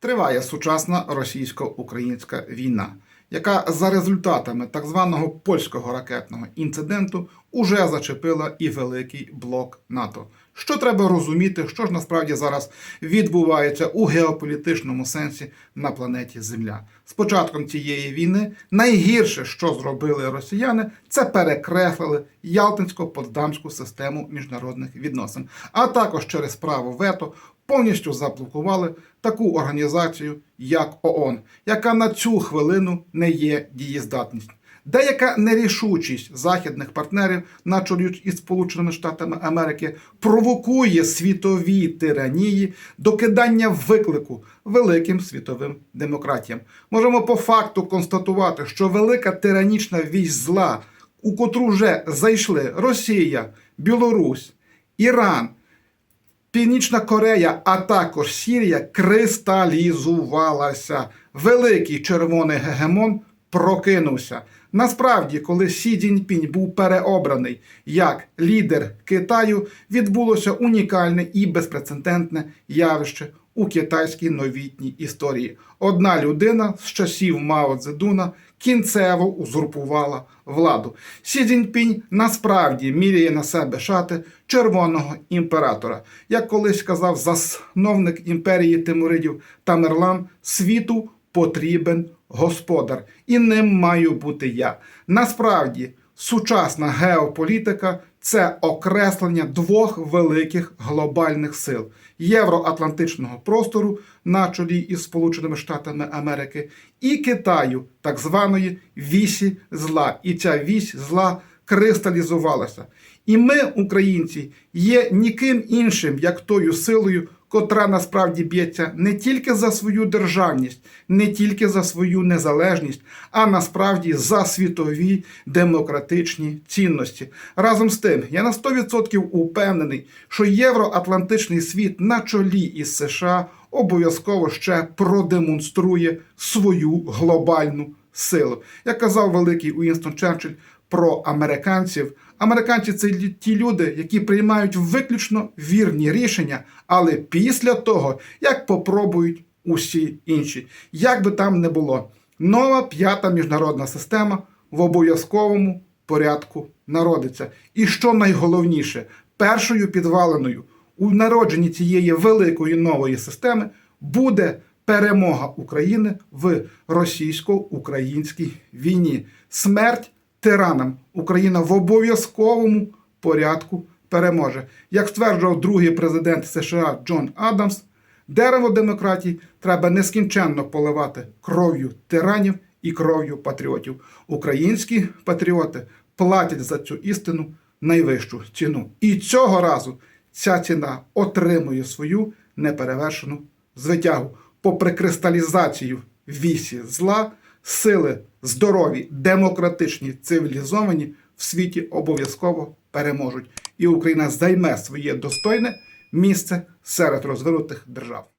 Триває сучасна російсько-українська війна, яка за результатами так званого польського ракетного інциденту уже зачепила і великий блок НАТО. Що треба розуміти, що ж насправді зараз відбувається у геополітичному сенсі на планеті Земля. З початком цієї війни найгірше, що зробили росіяни, це перекреслили Ялтинсько-Потсдамську систему міжнародних відносин, а також через право вето повністю заблокували таку організацію, як ООН, яка на цю хвилину не є дієздатністю. Деяка нерішучість західних партнерів, на чолі із Сполученими Штатами Америки, провокує світові тиранії до кидання виклику великим світовим демократіям. Можемо по факту констатувати, що велика тиранічна вісь зла, у котру вже зайшли Росія, Білорусь, Іран. Північна Корея, а також Сірія кристалізувалася. Великий червоний гегемон прокинувся. Насправді, коли Сі Цзіньпінь був переобраний як лідер Китаю, відбулося унікальне і безпрецедентне явище у китайській новітній історії. Одна людина з часів Мао Цзедуна кінцево узурпувала владу. Сі Цзіньпінь насправді міряє на себе шати червоного імператора. Як колись сказав засновник імперії Тимуридів Тамерлан, світу потрібен господар, і ним маю бути я. Насправді, сучасна геополітика це окреслення двох великих глобальних сил євроатлантичного простору на чолі із Сполученими Штатами Америки і Китаю, так званої вісі зла. І ця вісь зла кристалізувалася. І ми, українці, є ніким іншим, як тою силою, котра насправді б'ється не тільки за свою державність, не тільки за свою незалежність, а насправді за світові демократичні цінності. Разом з тим, я на 100% упевнений, що євроатлантичний світ на чолі із США обов'язково ще продемонструє свою глобальну силу. Як казав великий Уінстон Черчилль про американців. Американці це ті люди, які приймають виключно вірні рішення, але після того, як попробують усі інші. Як би там не було, нова п'ята міжнародна система в обов'язковому порядку народиться. І що найголовніше, першою підваленою у народженні цієї великої нової системи буде перемога України в російсько-українській війні. Смерть тиранам Україна в обов'язковому порядку переможе. Як стверджував другий президент США Джон Адамс, дерево демократії треба нескінченно поливати кров'ю тиранів і кров'ю патріотів. Українські патріоти платять за цю істину найвищу ціну. І цього разу ця ціна отримує свою неперевершену звитягу. Попри кристалізацію вісі зла, сили здорові, демократичні, цивілізовані в світі обов'язково переможуть. І Україна займе своє достойне місце серед розвинутих держав.